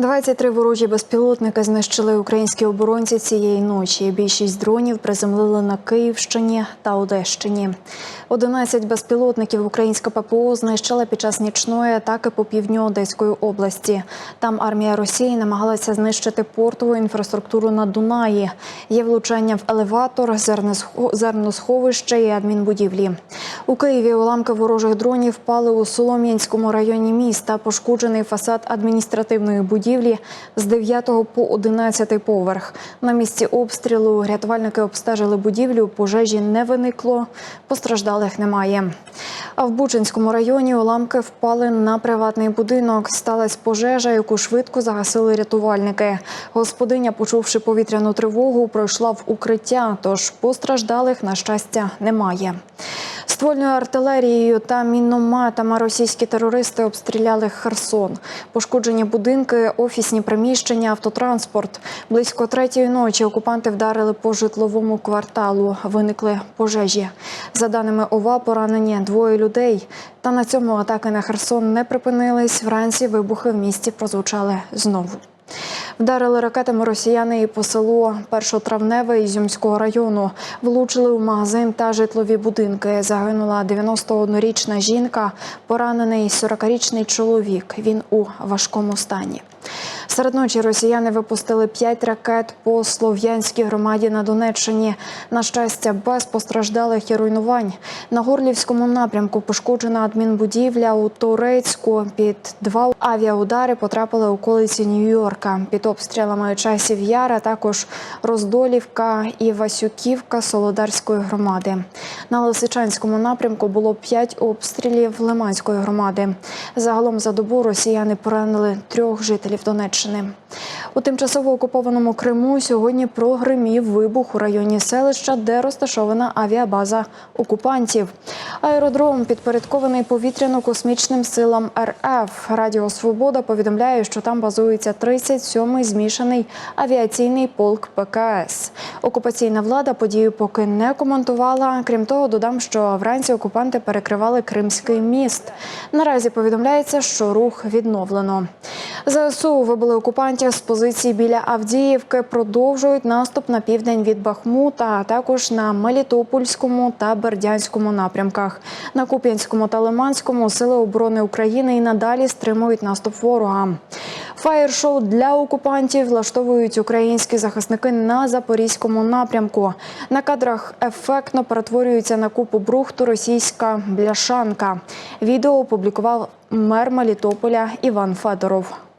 23 ворожі безпілотники знищили українські оборонці цієї ночі. Більшість дронів приземлили на Київщині та Одещині. 11 безпілотників українська ППО знищила під час нічної атаки по півдню Одеської області. Там армія Росії намагалася знищити портову інфраструктуру на Дунаї. Є влучання в елеватор, зерносхо- зерносховище і адмінбудівлі. У Києві уламки ворожих дронів впали у Солом'янському районі міста. Пошкоджений фасад адміністративної будівлі з 9 по 11 поверх. На місці обстрілу рятувальники обстежили будівлю. Пожежі не виникло, постраждалих немає. А в Бучинському районі уламки впали на приватний будинок. Сталася пожежа, яку швидко загасили рятувальники. Господиня, почувши повітряну тривогу, пройшла в укриття, тож постраждалих, на щастя, немає. Ствольною артилерією та мінометами російські терористи обстріляли Херсон. Пошкоджені будинки, офісні приміщення, автотранспорт. Близько третьої ночі окупанти вдарили по житловому кварталу. Виникли пожежі. За даними ОВА, поранені двоє людей. Та на цьому атаки на Херсон не припинились. Вранці вибухи в місті прозвучали знову. Вдарили ракетами росіяни і по селу Першотравневе Ізюмського району. Влучили у магазин та житлові будинки. Загинула 91-річна жінка, поранений 40-річний чоловік. Він у важкому стані. Серед ночі росіяни випустили п'ять ракет по Слов'янській громаді на Донеччині. На щастя, без постраждалих і руйнувань. На Горлівському напрямку пошкоджена адмінбудівля у Турецьку. Під два авіаудари потрапили околиці Нью-Йорка. Під обстрілами часів Яра також Роздолівка і Васюківка Солодарської громади. На Лисичанському напрямку було п'ять обстрілів Лиманської громади. Загалом за добу росіяни поранили трьох жителів Донеччини. У тимчасово окупованому Криму сьогодні прогримів вибух у районі селища, де розташована авіабаза окупантів. Аеродром підпорядкований повітряно-космічним силам РФ. Радіо Свобода повідомляє, що там базується 37-й змішаний авіаційний полк ПКС. Окупаційна влада подію поки не коментувала. Крім того, додам, що вранці окупанти перекривали Кримський міст. Наразі повідомляється, що рух відновлено. ЗСУ вибили окупантів з позицій біля Авдіївки, продовжують наступ на південь від Бахмута, а також на Мелітопольському та Бердянському напрямках. На Куп'янському та Лиманському сили оборони України і надалі стримують наступ ворога. Фаєр-шоу для окупантів влаштовують українські захисники на запорізькому напрямку. На кадрах ефектно перетворюється на купу брухту російська бляшанка. Відео опублікував мер Мелітополя Іван Федоров.